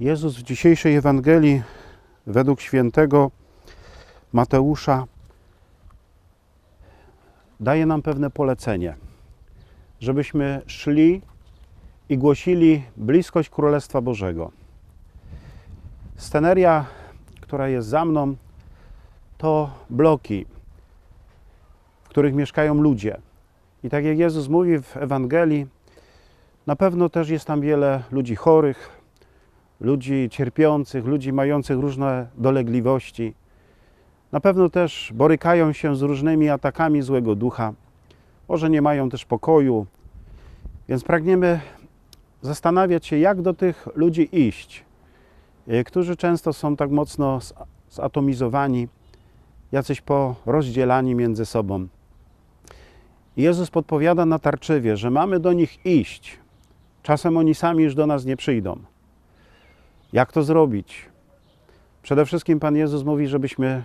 Jezus w dzisiejszej Ewangelii według świętego Mateusza daje nam pewne polecenie, żebyśmy szli i głosili bliskość Królestwa Bożego. Sceneria, która jest za mną, to bloki, w których mieszkają ludzie. I tak jak Jezus mówi w Ewangelii, na pewno też jest tam wiele ludzi chorych, ludzi cierpiących, ludzi mających różne dolegliwości. Na pewno też borykają się z różnymi atakami złego ducha. Może nie mają też pokoju. Więc pragniemy zastanawiać się, jak do tych ludzi iść, e, którzy często są tak mocno zatomizowani, jacyś porozdzielani między sobą. Jezus podpowiada natarczywie, że mamy do nich iść. Czasem oni sami już do nas nie przyjdą. Jak to zrobić? Przede wszystkim Pan Jezus mówi, żebyśmy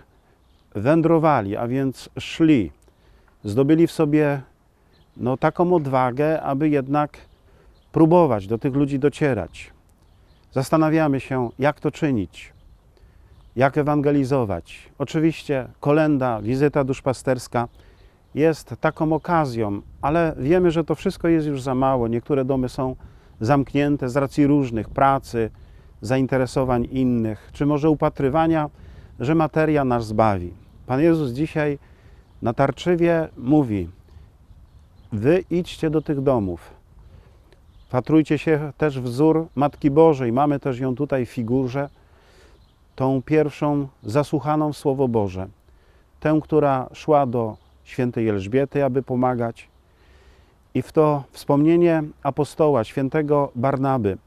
wędrowali, a więc szli, zdobyli w sobie no, taką odwagę, aby jednak próbować do tych ludzi docierać. Zastanawiamy się, jak to czynić, jak ewangelizować. Oczywiście kolenda, wizyta duszpasterska jest taką okazją, ale wiemy, że to wszystko jest już za mało. Niektóre domy są zamknięte z racji różnych pracy, zainteresowań innych, czy może upatrywania, że materia nas zbawi. Pan Jezus dzisiaj natarczywie mówi: Wy idźcie do tych domów. Patrujcie się też wzór Matki Bożej. Mamy też ją tutaj w figurze, tą pierwszą zasłuchaną w Słowo Boże. Tę, która szła do świętej Elżbiety, aby pomagać. I w to wspomnienie apostoła, świętego Barnaby,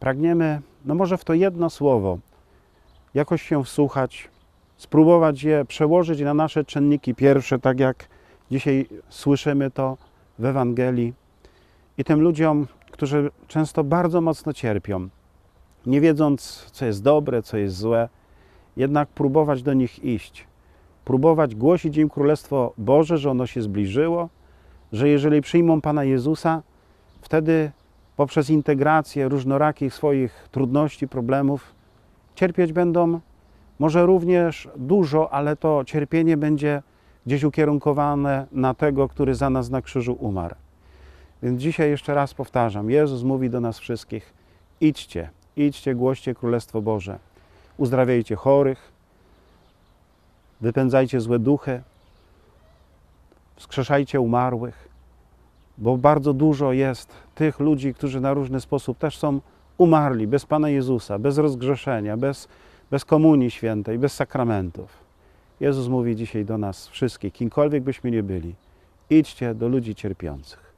pragniemy, no może w to jedno słowo, jakoś się wsłuchać, spróbować je przełożyć na nasze czynniki pierwsze, tak jak dzisiaj słyszymy to w Ewangelii. I tym ludziom, którzy często bardzo mocno cierpią, nie wiedząc, co jest dobre, co jest złe, jednak próbować do nich iść, próbować głosić im Królestwo Boże, że ono się zbliżyło, że jeżeli przyjmą Pana Jezusa, wtedy poprzez integrację różnorakich swoich trudności, problemów, cierpieć będą może również dużo, ale to cierpienie będzie gdzieś ukierunkowane na tego, który za nas na krzyżu umarł. Więc dzisiaj jeszcze raz powtarzam, Jezus mówi do nas wszystkich: idźcie, idźcie, głoście Królestwo Boże, uzdrawiajcie chorych, wypędzajcie złe duchy, wskrzeszajcie umarłych, bo bardzo dużo jest tych ludzi, którzy na różny sposób też są umarli bez Pana Jezusa, bez rozgrzeszenia, bez, bez komunii świętej, bez sakramentów. Jezus mówi dzisiaj do nas wszystkich, kimkolwiek byśmy nie byli, idźcie do ludzi cierpiących.